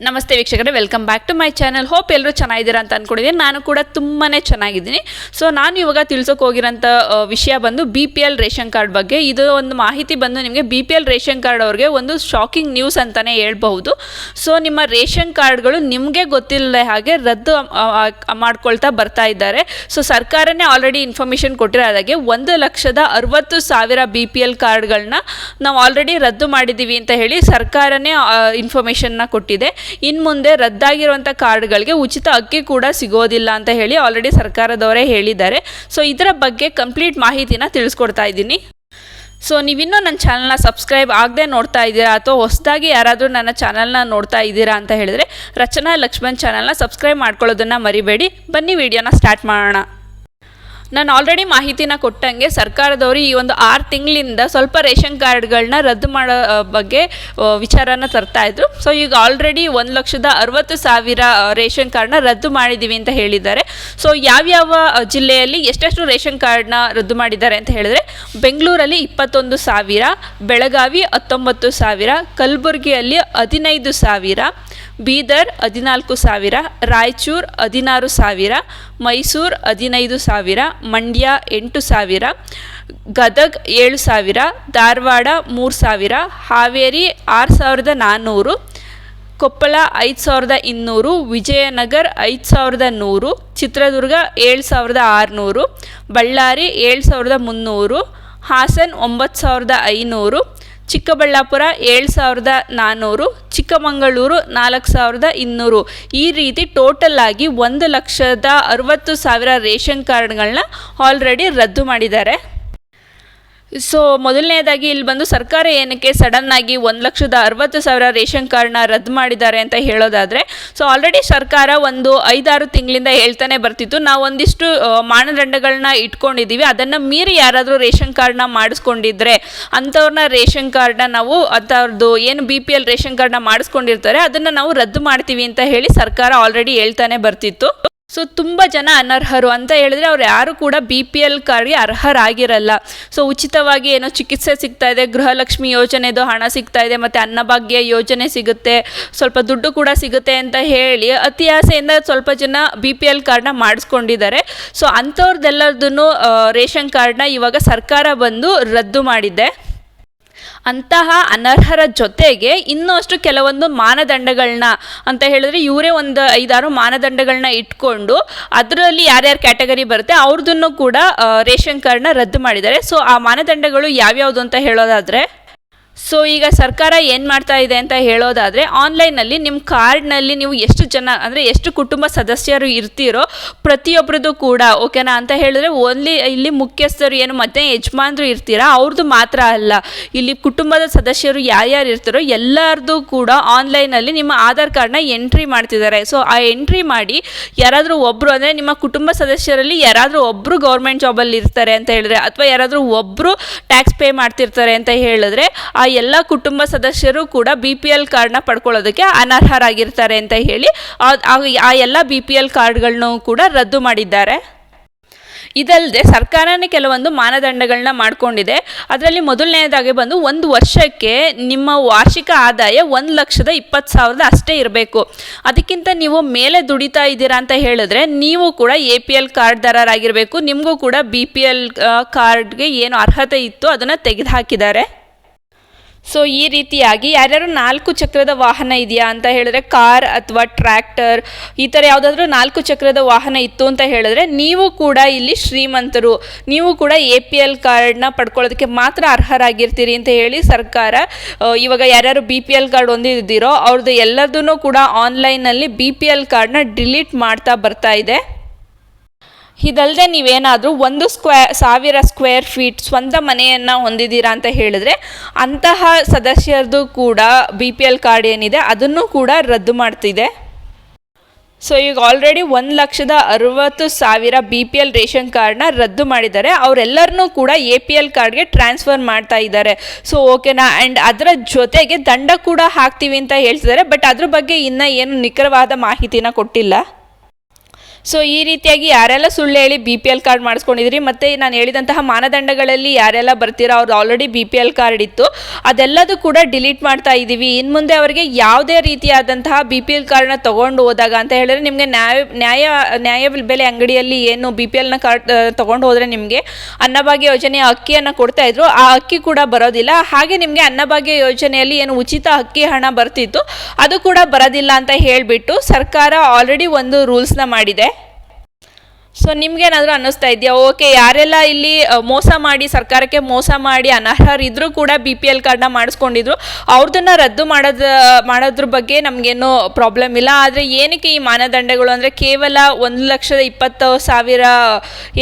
ನಮಸ್ತೆ ವೀಕ್ಷಕರೇ welcome back to my channel hope ಎಲ್ಲರೂ ಚೆನ್ನಾಗಿದ್ದೀರಾ ಅಂತ ಅಂದ್ಕೊಂಡಿದ್ದೀನಿ ನಾನು ಕೂಡ ತುಂಬಾ ಚೆನ್ನಾಗಿದ್ದೀನಿ. ಸೊ ನಾನು ಇವಾಗ ತಿಳ್ಸೋಕೆ ಹೋಗಿರೋಂಥ ವಿಷಯ ಬಂದು B P L ration card ಬಗ್ಗೆ. ಇದು ಒಂದು ಮಾಹಿತಿ ಬಂದು ನಿಮಗೆ B P L ration card ಅವ್ರಿಗೆ ಒಂದು ಶಾಕಿಂಗ್ ನ್ಯೂಸ್ ಅಂತಲೇ ಹೇಳ್ಬಹುದು. ಸೊ ನಿಮ್ಮ ರೇಷನ್ ಕಾರ್ಡ್ಗಳು ನಿಮಗೆ ಗೊತ್ತಿಲ್ಲದೆ ಹಾಗೆ ರದ್ದು ಮಾಡ್ಕೊಳ್ತಾ ಬರ್ತಾ ಇದ್ದಾರೆ. ಸೊ ಸರ್ಕಾರನೇ ಆಲ್ರೆಡಿ ಇನ್ಫಾರ್ಮೇಷನ್ ಕೊಟ್ಟಿರೋದಾಗೆ ಒಂದು ಲಕ್ಷದ ಅರವತ್ತು ಸಾವಿರ ಬಿ ಪಿ ಎಲ್ ಕಾರ್ಡ್ಗಳನ್ನ ನಾವು ಆಲ್ರೆಡಿ ರದ್ದು ಮಾಡಿದ್ದೀವಿ ಅಂತ ಹೇಳಿ ಸರ್ಕಾರನೇ ಇನ್ಫಾರ್ಮೇಷನ್ನ ಕೊಟ್ಟಿದೆ. ಇನ್ನು ಮುಂದೆ ರದ್ದಾಗಿರುವಂಥ ಕಾರ್ಡ್ಗಳಿಗೆ ಉಚಿತ ಅಕ್ಕಿ ಕೂಡ ಸಿಗೋದಿಲ್ಲ ಅಂತ ಹೇಳಿ ಆಲ್ರೆಡಿ ಸರ್ಕಾರದವರೇ ಹೇಳಿದ್ದಾರೆ. ಸೊ ಇದರ ಬಗ್ಗೆ ಕಂಪ್ಲೀಟ್ ಮಾಹಿತಿನ ತಿಳಿಸ್ಕೊಡ್ತಾ ಇದ್ದೀನಿ. ಸೊ ನೀವಿನ್ನೂ ನನ್ನ ಚಾನಲ್ನ ಸಬ್ಸ್ಕ್ರೈಬ್ ಆಗದೆ ನೋಡ್ತಾ ಇದ್ದೀರಾ? ಅಥವಾ ಹೊಸದಾಗಿ ಯಾರಾದರೂ ನನ್ನ ಚಾನಲ್ನ ನೋಡ್ತಾ ಇದ್ದೀರಾ ಅಂತ ಹೇಳಿದ್ರೆ ರಚನಾ ಲಕ್ಷ್ಮಣ್ ಚಾನಲ್ನ ಸಬ್ಸ್ಕ್ರೈಬ್ ಮಾಡ್ಕೊಳ್ಳೋದನ್ನು ಮರಿಬೇಡಿ. ಬನ್ನಿ ವಿಡಿಯೋನ ಸ್ಟಾರ್ಟ್ ಮಾಡೋಣ. ನಾನು ಆಲ್ರೆಡಿ ಮಾಹಿತಿನ ಕೊಟ್ಟಂಗೆ ಸರ್ಕಾರದವರು ಈ ಒಂದು ಆರು ತಿಂಗಳಿಂದ ಸ್ವಲ್ಪ ರೇಷನ್ ಕಾರ್ಡ್ಗಳನ್ನ ರದ್ದು ಮಾಡೋ ಬಗ್ಗೆ ವಿಚಾರನ ತರ್ತಾ ಇದ್ರು. ಸೊ ಈಗ ಆಲ್ರೆಡಿ ಒಂದು ಲಕ್ಷದ ಅರವತ್ತು ಸಾವಿರ ರೇಷನ್ ಕಾರ್ಡ್ನ ರದ್ದು ಮಾಡಿದ್ದೀವಿ ಅಂತ ಹೇಳಿದ್ದಾರೆ. ಸೊ ಯಾವ್ಯಾವ ಜಿಲ್ಲೆಯಲ್ಲಿ ಎಷ್ಟೆಷ್ಟು ರೇಷನ್ ಕಾರ್ಡ್ನ ರದ್ದು ಮಾಡಿದ್ದಾರೆ ಅಂತ ಹೇಳಿದ್ರೆ, ಬೆಂಗಳೂರಲ್ಲಿ ಇಪ್ಪತ್ತೊಂದು ಸಾವಿರ, ಬೆಳಗಾವಿ ಹತ್ತೊಂಬತ್ತು ಸಾವಿರ, ಕಲಬುರಗಿಯಲ್ಲಿ ಹದಿನೈದು ಸಾವಿರ ಬೀದರ್ ಹದಿನಾಲ್ಕು ಸಾವಿರ, ರಾಯಚೂರು ಹದಿನಾರು ಸಾವಿರ, ಮೈಸೂರು ಹದಿನೈದು ಸಾವಿರ, ಮಂಡ್ಯ ಎಂಟು ಸಾವಿರ, ಗದಗ್ ಏಳು ಸಾವಿರ, ಧಾರವಾಡ ಮೂರು ಸಾವಿರ, ಹಾವೇರಿ ಆರು ಸಾವಿರದ ನಾನ್ನೂರು ಕೊಪ್ಪಳ ಐದು ಸಾವಿರದ ಇನ್ನೂರು, ವಿಜಯನಗರ ಐದು ಸಾವಿರದ ನೂರು, ಚಿತ್ರದುರ್ಗ ಏಳು ಸಾವಿರದ ಆರುನೂರು, ಬಳ್ಳಾರಿ ಏಳು ಸಾವಿರದ ಮುನ್ನೂರು, ಹಾಸನ್ ಒಂಬತ್ತು ಸಾವಿರದ ಐನೂರು ಚಿಕ್ಕಬಳ್ಳಾಪುರ ಏಳು ಸಾವಿರದ ನಾನ್ನೂರು ಚಿಕ್ಕಮಗಳೂರು ನಾಲ್ಕು ಸಾವಿರದ ಇನ್ನೂರು. ಈ ರೀತಿ ಟೋಟಲ್ ಆಗಿ ಒಂದು ಲಕ್ಷದ ಅರವತ್ತು ಸಾವಿರ ರೇಷನ್ ಕಾರ್ಡ್ಗಳನ್ನ ಆಲ್ರೆಡಿ ರದ್ದು ಮಾಡಿದ್ದಾರೆ. ಸೊ ಮೊದಲನೇದಾಗಿ ಇಲ್ಲಿ ಬಂದು ಸರ್ಕಾರ ಏನಕ್ಕೆ ಸಡನ್ ಆಗಿ ಒಂದು ಲಕ್ಷದ ಅರವತ್ತು ಸಾವಿರ ರೇಷನ್ ಕಾರ್ಡ್ನ ರದ್ದು ಮಾಡಿದ್ದಾರೆ ಅಂತ ಹೇಳೋದಾದರೆ ಸೊ ಆಲ್ರೆಡಿ ಸರ್ಕಾರ ಒಂದು ಐದಾರು ತಿಂಗಳಿಂದ ಹೇಳ್ತಾನೆ ಬರ್ತಿತ್ತು. ನಾವು ಒಂದಿಷ್ಟು ಮಾನದಂಡಗಳನ್ನ ಇಟ್ಕೊಂಡಿದ್ದೀವಿ ಅದನ್ನು ಮೀರಿ ಯಾರಾದರೂ ರೇಷನ್ ಕಾರ್ಡ್ನ ಮಾಡಿಸ್ಕೊಂಡಿದ್ರೆ ಅಂಥವ್ರನ್ನ ರೇಷನ್ ಕಾರ್ಡ್ನ ನಾವು ಅಂಥವ್ರದ್ದು ಏನು ಬಿ ಪಿ ಎಲ್ ರೇಷನ್ ಕಾರ್ಡ್ನ ಮಾಡಿಸ್ಕೊಂಡಿರ್ತಾರೆ, ಅದನ್ನು ನಾವು ರದ್ದು ಮಾಡ್ತೀವಿ ಅಂತ ಹೇಳಿ ಸರ್ಕಾರ ಆಲ್ರೆಡಿ ಹೇಳ್ತಾನೆ ಬರ್ತಿತ್ತು. ಸೊ ತುಂಬ ಜನ ಅನರ್ಹರು ಅಂತ ಹೇಳಿದ್ರೆ ಅವ್ರು ಯಾರು ಕೂಡ ಬಿ ಪಿ ಎಲ್ ಕಾರ್ಡ್ಗೆ ಅರ್ಹರಾಗಿರಲ್ಲ. ಸೊ ಉಚಿತವಾಗಿ ಏನೋ ಚಿಕಿತ್ಸೆ ಸಿಗ್ತಾ ಇದೆ, ಗೃಹಲಕ್ಷ್ಮಿ ಯೋಜನೆದು ಹಣ ಸಿಗ್ತಾ ಇದೆ, ಮತ್ತು ಅನ್ನಭಾಗ್ಯ ಯೋಜನೆ ಸಿಗುತ್ತೆ, ಸ್ವಲ್ಪ ದುಡ್ಡು ಕೂಡ ಸಿಗುತ್ತೆ ಅಂತ ಹೇಳಿ ಅತಿ ಆಸೆಯಿಂದ ಸ್ವಲ್ಪ ಜನ ಬಿ ಪಿ ಎಲ್ ಕಾರ್ಡ್ನ ಮಾಡಿಸ್ಕೊಂಡಿದ್ದಾರೆ. ಸೊ ಅಂಥವ್ರದ್ದೆಲ್ಲದನ್ನು ರೇಷನ್ ಕಾರ್ಡ್ನ ಇವಾಗ ಸರ್ಕಾರ ಬಂದು ರದ್ದು ಮಾಡಿದೆ. ಅಂತಹ ಅನರ್ಹರ ಜೊತೆಗೆ ಇನ್ನಷ್ಟು ಕೆಲವೊಂದು ಮಾನದಂಡಗಳನ್ನ ಅಂತ ಹೇಳಿದ್ರೆ ಇವರೇ ಒಂದು ಐದಾರು ಮಾನದಂಡಗಳನ್ನ ಇಟ್ಕೊಂಡು ಅದರಲ್ಲಿ ಯಾರ್ಯಾರು ಕ್ಯಾಟಗರಿ ಬರುತ್ತೆ ಅವ್ರದನ್ನು ಕೂಡ ರೇಷನ್ ಕಾರ್ಡ್ನ ರದ್ದು ಮಾಡಿದ್ದಾರೆ. ಸೊ ಆ ಮಾನದಂಡಗಳು ಯಾವ್ಯಾವುದು ಅಂತ ಹೇಳೋದಾದರೆ ಸೊ ಈಗ ಸರ್ಕಾರ ಏನು ಮಾಡ್ತಾ ಇದೆ ಅಂತ ಹೇಳೋದಾದರೆ ಆನ್ಲೈನಲ್ಲಿ ನಿಮ್ಮ ಕಾರ್ಡ್ನಲ್ಲಿ ನೀವು ಎಷ್ಟು ಜನ, ಅಂದರೆ ಎಷ್ಟು ಕುಟುಂಬ ಸದಸ್ಯರು ಇರ್ತೀರೋ ಪ್ರತಿಯೊಬ್ಬರದ್ದು ಕೂಡ ಓಕೆನಾ ಅಂತ ಹೇಳಿದ್ರೆ ಓನ್ಲಿ ಇಲ್ಲಿ ಮುಖ್ಯಸ್ಥರು ಏನು, ಮತ್ತೆ ಯಜಮಾನರು ಇರ್ತೀರಾ ಅವ್ರದ್ದು ಮಾತ್ರ ಅಲ್ಲ. ಇಲ್ಲಿ ಕುಟುಂಬದ ಸದಸ್ಯರು ಯಾರ್ಯಾರು ಇರ್ತಾರೋ ಎಲ್ಲರದ್ದು ಕೂಡ ಆನ್ಲೈನಲ್ಲಿ ನಿಮ್ಮ ಆಧಾರ್ ಕಾರ್ಡ್ನ ಎಂಟ್ರಿ ಮಾಡ್ತಿದ್ದಾರೆ. ಸೊ ಆ ಎಂಟ್ರಿ ಮಾಡಿ ಯಾರಾದರೂ ಒಬ್ಬರು ಅಂದರೆ ನಿಮ್ಮ ಕುಟುಂಬ ಸದಸ್ಯರಲ್ಲಿ ಯಾರಾದರೂ ಒಬ್ಬರು ಗೌರ್ಮೆಂಟ್ ಜಾಬಲ್ಲಿ ಇರ್ತಾರೆ ಅಂತ ಹೇಳಿದ್ರೆ, ಅಥವಾ ಯಾರಾದರೂ ಒಬ್ಬರು ಟ್ಯಾಕ್ಸ್ ಪೇ ಮಾಡ್ತಿರ್ತಾರೆ ಅಂತ ಹೇಳಿದ್ರೆ ಆ ಎಲ್ಲ ಕುಟುಂಬ ಸದಸ್ಯರು ಕೂಡ ಬಿ ಪಿ ಎಲ್ ಕಾರ್ಡ್ನ ಪಡ್ಕೊಳ್ಳೋದಕ್ಕೆ ಅನರ್ಹರಾಗಿರ್ತಾರೆ ಅಂತ ಹೇಳಿ ಆ- ಎಲ್ಲ ಬಿ ಪಿ ಎಲ್ ಕಾರ್ಡ್ಗಳನ್ನು ಕೂಡ ರದ್ದು ಮಾಡಿದ್ದಾರೆ. ಇದಲ್ಲದೆ ಸರ್ಕಾರನೇ ಕೆಲವೊಂದು ಮಾನದಂಡಗಳನ್ನ ಮಾಡಿಕೊಂಡಿದೆ. ಅದರಲ್ಲಿ ಮೊದಲನೇದಾಗಿ ಬಂದು ಒಂದು ವರ್ಷಕ್ಕೆ ನಿಮ್ಮ ವಾರ್ಷಿಕ ಆದಾಯ ಒಂದು ಲಕ್ಷದ ಇಪ್ಪತ್ತು ಸಾವಿರದ ಅಷ್ಟೇ ಇರಬೇಕು. ಅದಕ್ಕಿಂತ ನೀವು ಮೇಲೆ ದುಡಿತಾ ಇದ್ದೀರಾ ಅಂತ ಹೇಳಿದ್ರೆ ನೀವು ಕೂಡ ಎ ಪಿ ಎಲ್ ಕಾರ್ಡ್ದಾರರಾಗಿರಬೇಕು ನಿಮಗೂ ಕೂಡ ಬಿ ಪಿ ಎಲ್ ಕಾರ್ಡ್ಗೆ ಏನು ಅರ್ಹತೆ ಇತ್ತು ಅದನ್ನು ತೆಗೆದುಹಾಕಿದ್ದಾರೆ. ಸೊ ಈ ರೀತಿಯಾಗಿ ಯಾರ್ಯಾರು ನಾಲ್ಕು ಚಕ್ರದ ವಾಹನ ಇದೆಯಾ ಅಂತ ಹೇಳಿದ್ರೆ ಕಾರ್ ಅಥವಾ ಟ್ರ್ಯಾಕ್ಟರ್, ಈ ಥರ ಯಾವುದಾದ್ರೂ ನಾಲ್ಕು ಚಕ್ರದ ವಾಹನ ಇತ್ತು ಅಂತ ಹೇಳಿದ್ರೆ ನೀವು ಕೂಡ ಇಲ್ಲಿ ಶ್ರೀಮಂತರು, ನೀವು ಕೂಡ ಎ ಪಿ ಎಲ್ ಕಾರ್ಡ್ನ ಪಡ್ಕೊಳ್ಳೋದಕ್ಕೆ ಮಾತ್ರ ಅರ್ಹರಾಗಿರ್ತೀರಿ ಅಂತ ಹೇಳಿ ಸರ್ಕಾರ ಇವಾಗ ಯಾರ್ಯಾರು ಬಿ ಪಿ ಎಲ್ ಕಾರ್ಡ್ ಹೊಂದಿದ್ದೀರೋ ಅವ್ರದ್ದು ಎಲ್ಲದನ್ನೂ ಕೂಡ ಆನ್ಲೈನಲ್ಲಿ ಬಿ ಪಿ ಎಲ್ ಕಾರ್ಡ್ನ ಡಿಲೀಟ್ ಮಾಡ್ತಾ ಬರ್ತಾ ಇದೆ. ಇದಲ್ಲದೆ ನೀವೇನಾದರೂ ಒಂದು ಸ್ಕ್ವೇ, ಸಾವಿರ ಸ್ಕ್ವೇರ್ ಫೀಟ್ ಸ್ವಂತ ಮನೆಯನ್ನು ಹೊಂದಿದ್ದೀರಾ ಅಂತ ಹೇಳಿದ್ರೆ, ಅಂತಹ ಸದಸ್ಯರದು ಕೂಡ ಬಿ ಪಿ ಎಲ್ ಕಾರ್ಡ್ ಏನಿದೆ, ಅದನ್ನು ಕೂಡ ರದ್ದು ಮಾಡ್ತಿದೆ. ಸೊ ಈಗ ಆಲ್ರೆಡಿ ಒಂದು ಲಕ್ಷದ ಅರುವತ್ತು ಸಾವಿರ ಬಿ ಪಿ ಎಲ್ ರೇಷನ್ ಕಾರ್ಡ್ನ ರದ್ದು ಮಾಡಿದ್ದಾರೆ. ಅವರೆಲ್ಲರನ್ನೂ ಕೂಡ ಎ ಪಿ ಎಲ್ ಕಾರ್ಡ್ಗೆ ಟ್ರಾನ್ಸ್ಫರ್ ಮಾಡ್ತಾ ಇದ್ದಾರೆ. ಸೊ ಓಕೆನಾ? ಆ್ಯಂಡ್ ಅದರ ಜೊತೆಗೆ ದಂಡ ಕೂಡ ಹಾಕ್ತೀವಿ ಅಂತ ಹೇಳ್ತಿದ್ದಾರೆ. ಬಟ್ ಅದ್ರ ಬಗ್ಗೆ ಇನ್ನೂ ಏನು ನಿಖರವಾದ ಮಾಹಿತಿನ ಕೊಟ್ಟಿಲ್ಲ. ಸೊ ಈ ರೀತಿಯಾಗಿ ಯಾರೆಲ್ಲ ಸುಳ್ಳು ಹೇಳಿ ಬಿ ಪಿ ಎಲ್ ಕಾರ್ಡ್ ಮಾಡಿಸ್ಕೊಂಡಿದ್ರಿ, ಮತ್ತು ನಾನು ಹೇಳಿದಂತಹ ಮಾನದಂಡಗಳಲ್ಲಿ ಯಾರೆಲ್ಲ ಬರ್ತೀರೋ ಅವ್ರು already B P L card ಇತ್ತು. ಅದೆಲ್ಲದೂ ಕೂಡ ಡಿಲೀಟ್ ಮಾಡ್ತಾ ಇದ್ದೀವಿ. ಇನ್ನು ಮುಂದೆ ಅವರಿಗೆ ಯಾವುದೇ ರೀತಿಯಾದಂತಹ ಬಿ ಪಿ ಎಲ್ ಕಾರ್ಡ್ನ ತೊಗೊಂಡು ಹೋದಾಗ ಅಂತ ಹೇಳಿದ್ರೆ ನಿಮಗೆ ನ್ಯಾಯ ನ್ಯಾಯ ನ್ಯಾಯ ಬೆಲೆ ಅಂಗಡಿಯಲ್ಲಿ ಏನು ಬಿ ಪಿ ಎಲ್ನ ಕಾರ್ಡ್ ತೊಗೊಂಡು ಹೋದರೆ ನಿಮಗೆ ಅನ್ನಭಾಗ್ಯ ಯೋಜನೆಯ ಅಕ್ಕಿಯನ್ನು ಕೊಡ್ತಾ ಇದ್ರು. ಆ ಅಕ್ಕಿ ಕೂಡ ಬರೋದಿಲ್ಲ. ಹಾಗೆ ನಿಮಗೆ ಅನ್ನಭಾಗ್ಯ ಯೋಜನೆಯಲ್ಲಿ ಏನು ಉಚಿತ ಅಕ್ಕಿ ಹಣ ಬರ್ತಿತ್ತು, ಅದು ಕೂಡ ಬರೋದಿಲ್ಲ ಅಂತ ಹೇಳಿಬಿಟ್ಟು ಸರ್ಕಾರ ಆಲ್ರೆಡಿ ಒಂದು ರೂಲ್ಸ್ನ ಮಾಡಿದೆ. ಸೊ ನಿಮ್ಗೇನಾದರೂ ಅನ್ನಿಸ್ತಾ ಇದೆಯಾ? ಓಕೆ ಯಾರೆಲ್ಲ ಇಲ್ಲಿ ಮೋಸ ಮಾಡಿ, ಸರ್ಕಾರಕ್ಕೆ ಮೋಸ ಮಾಡಿ ಅನರ್ಹರಿದ್ರೂ ಕೂಡ ಬಿ ಪಿ ಎಲ್ ಕಾರ್ಡ್ನ ಮಾಡಿಸ್ಕೊಂಡಿದ್ರು, ಅವ್ರದನ್ನ ರದ್ದು ಮಾಡೋದ, ಮಾಡೋದ್ರ ಬಗ್ಗೆ ನಮಗೇನು ಪ್ರಾಬ್ಲಮ್ ಇಲ್ಲ. ಆದರೆ ಏನಕ್ಕೆ ಈ ಮಾನದಂಡಗಳು? ಅಂದರೆ ಕೇವಲ ಒಂದು ಲಕ್ಷದ ಇಪ್ಪತ್ತು ಸಾವಿರ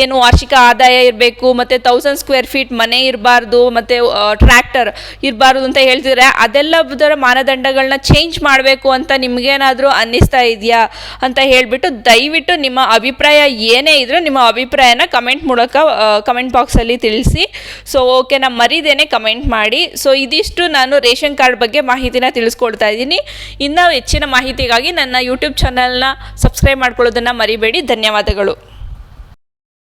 ಏನು ವಾರ್ಷಿಕ ಆದಾಯ ಇರಬೇಕು, ಮತ್ತು ತೌಸಂಡ್ ಸ್ಕ್ವೇರ್ ಫೀಟ್ ಮನೆ ಇರಬಾರ್ದು, ಮತ್ತು ಟ್ರ್ಯಾಕ್ಟರ್ ಇರಬಾರ್ದು ಅಂತ ಹೇಳ್ತಿದ್ರೆ ಅದೆಲ್ಲದರ ಮಾನದಂಡಗಳನ್ನ ಚೇಂಜ್ ಮಾಡಬೇಕು ಅಂತ ನಿಮಗೇನಾದರೂ ಅನ್ನಿಸ್ತಾ ಇದೆಯಾ ಅಂತ ಹೇಳಿಬಿಟ್ಟು ದಯವಿಟ್ಟು ನಿಮ್ಮ ಅಭಿಪ್ರಾಯ ಏನೇ ಇದ್ರೂ ನಿಮ್ಮ ಅಭಿಪ್ರಾಯನ ಕಮೆಂಟ್ ಮೂಲಕ ಕಮೆಂಟ್ ಬಾಕ್ಸಲ್ಲಿ ತಿಳಿಸಿ. ಸೊ ಓಕೆ ನಾನು ಮರಿದೇನೆ ಕಮೆಂಟ್ ಮಾಡಿ. ಸೊ ಇದಿಷ್ಟು ನಾನು ರೇಷನ್ ಕಾರ್ಡ್ ಬಗ್ಗೆ ಮಾಹಿತಿನ ತಿಳಿಸ್ಕೊಡ್ತಾ ಇದ್ದೀನಿ. ಇನ್ನೂ ಹೆಚ್ಚಿನ ಮಾಹಿತಿಗಾಗಿ ನನ್ನ ಯೂಟ್ಯೂಬ್ ಚಾನಲ್ನ ಸಬ್ಸ್ಕ್ರೈಬ್ ಮಾಡ್ಕೊಳ್ಳೋದನ್ನು ಮರಿಬೇಡಿ. ಧನ್ಯವಾದಗಳು.